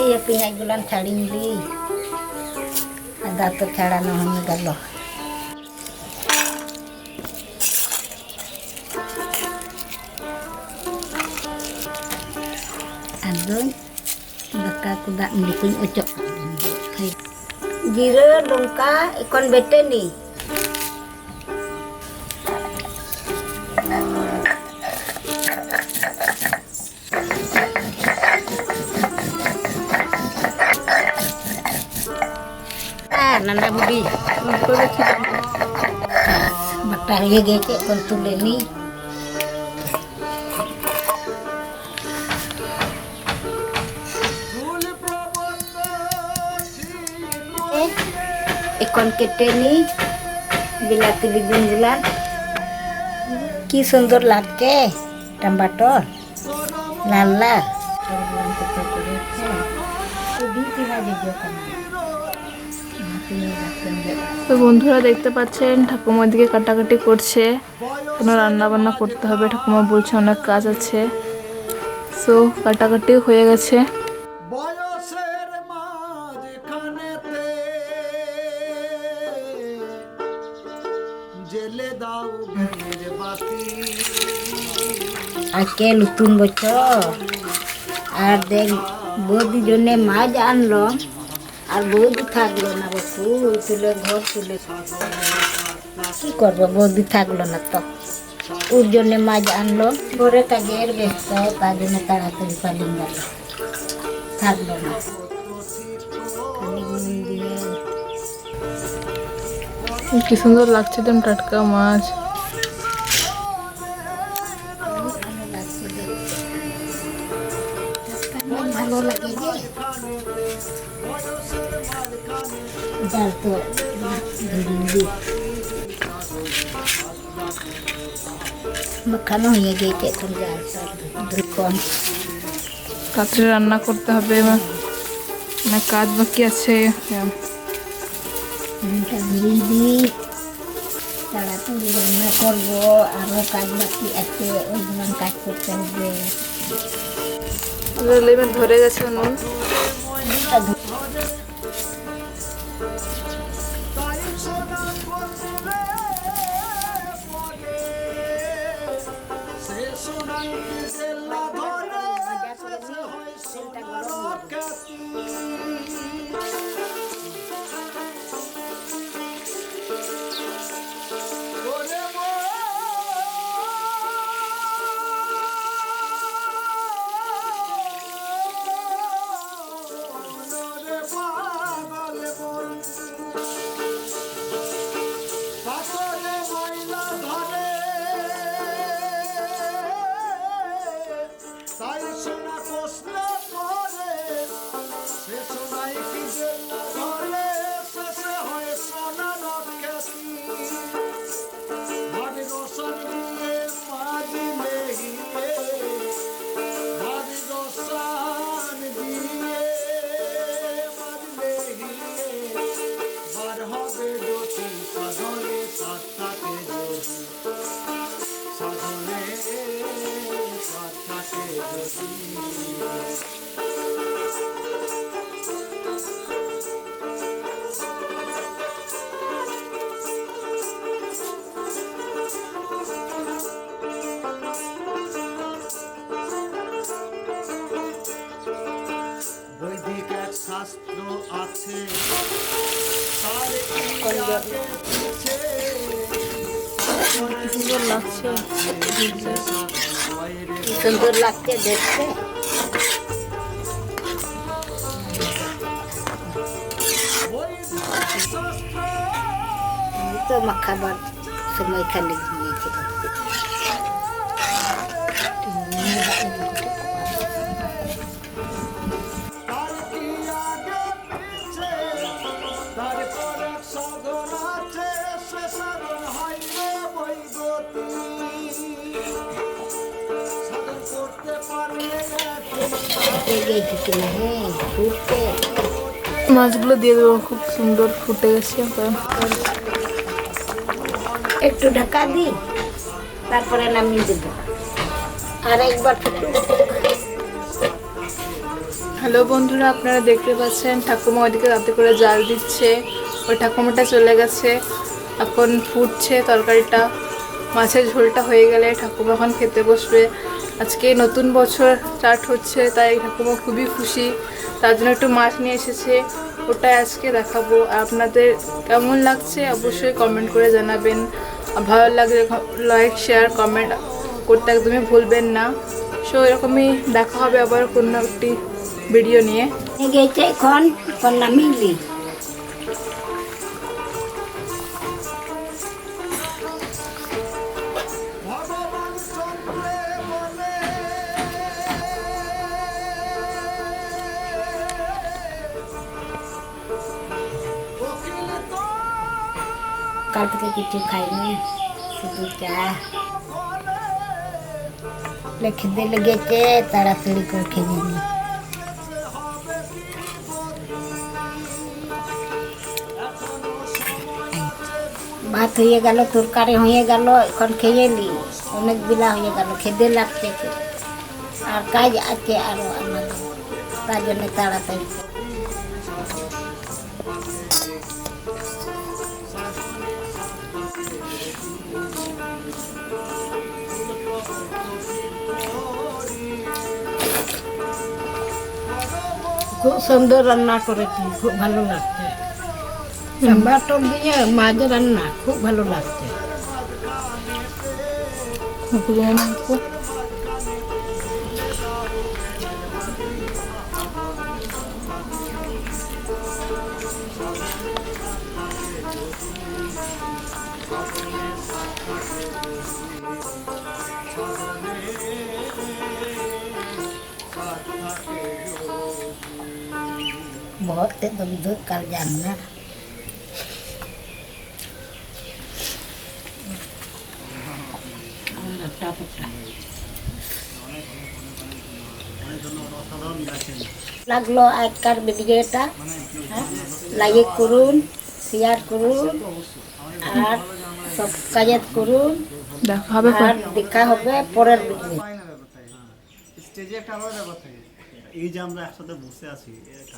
এই যে পেঁয়াজগুলান ছাড়ি নিলি আদা তো ছাড়ানো হয়ে গেল Adoy, baka ko da hindi ko ucok. Jira, lungka, ikon bete ni. Ah, nanda budi. Bakar ye gece kon tule ni. এখন কেটে নিই বিলাতি বেগুন গুলান কি সুন্দর লাগছে টমাটোর লাল লাল তো বন্ধুরা দেখতে পাচ্ছেন ঠাকুমার দিকে কাটাকাটি করছে। কোনো রান্না বান্না করতে হবে ঠাকুমা বলছে অনেক কাজ আছে। সো কাটাকাটি হয়ে গেছে। আজকে নতুন বছর। আর দেখ বৌদি জন্যে মাছ আনলো আর বৌদি থাকল না বাপু তুলে ঘর তুলে কি করব বৌদি থাকল না তো। ওর জন্য মাছ আনলো ঘরে কাজের ব্যস্ত তার জন্য তাড়াতাড়ি পালিয়ে গেল। থাকল না। কি সুন্দর লাগছে একদম টাটকা মাছ। ডাল তো ভিড়ি মাখানো হয়ে গেছে এখন কম রাত্রে রান্না করতে হবে অনেক কাজ বাকি আছে দিই তাড়াতাড়ি রান্না করব আরও কাজ বাকি আছে। ওইগুলো কাজ করতে হবে ধরে গেছে নুন। সোনাই জেলা Thank you. শাস্ত্র আছে। সুন্দর লাগছে সুন্দর লাগছে দেখতে। তো মাখাবার সময় খালি। মাছগুলো দিয়ে দেবো খুব সুন্দর ফুটে গেছে একটু ঢাকা দিই তারপরে নামিয়ে দেবো। আর একবার হ্যালো বন্ধুরা আপনারা দেখতে পাচ্ছেন ঠাকুমা ওইদিকে রাতে করে জাল দিচ্ছে। ওই ঠাকুমাটা চলে গেছে এখন ফুটছে তরকারিটা। মাছের ঝোলটা হয়ে গেলে ঠাকুমা এখন খেতে বসবে। আজকে নতুন বছর স্টার্ট হচ্ছে, তাই ঠাকুমা খুবই খুশি। তার জন্য একটু মাছ নিয়ে এসেছে, ওটাই আজকে দেখাবো। আপনাদের কেমন লাগছে অবশ্যই কমেন্ট করে জানাবেন। ভালো লাগলে লাইক শেয়ার কমেন্ট করতে একদমই ভুলবেন না। সো এরকমই দেখা হবে আবার কোনো একটি ভিডিও নিয়ে। গেছে এখন কন্যা কাল থেকে কিছু খাইনি শুধু চা খিদে লেগেছে তাড়াতাড়ি করে খেয়ে নি ভাত হয়ে গেল তরকারি হয়ে গেল এখন খেয়ে নি অনেক বেলা হয়ে গেল খেতে লাগছে খুব। আর কাজ আছে আরও আমাদের তার জন্য তাড়াতাড়ি খুব সুন্দর রান্না করেছি, খুব ভালো লাগছে। সাম্বার টক দিয়ে মাছ রান্না, খুব ভালো লাগছে। बहुत थे तो दूध कर जानना লাগলো আজকার ভিডিওটা হ্যাঁ লাইক করুন শেয়ার করুন আর সব কাজের করুন দেখা হবে আর দেখা হবে পরের ভিডিও স্টেজে একটা আলাদা ব্যাপার থাকে এই যে আমরা একসাথে বসে আছি এটা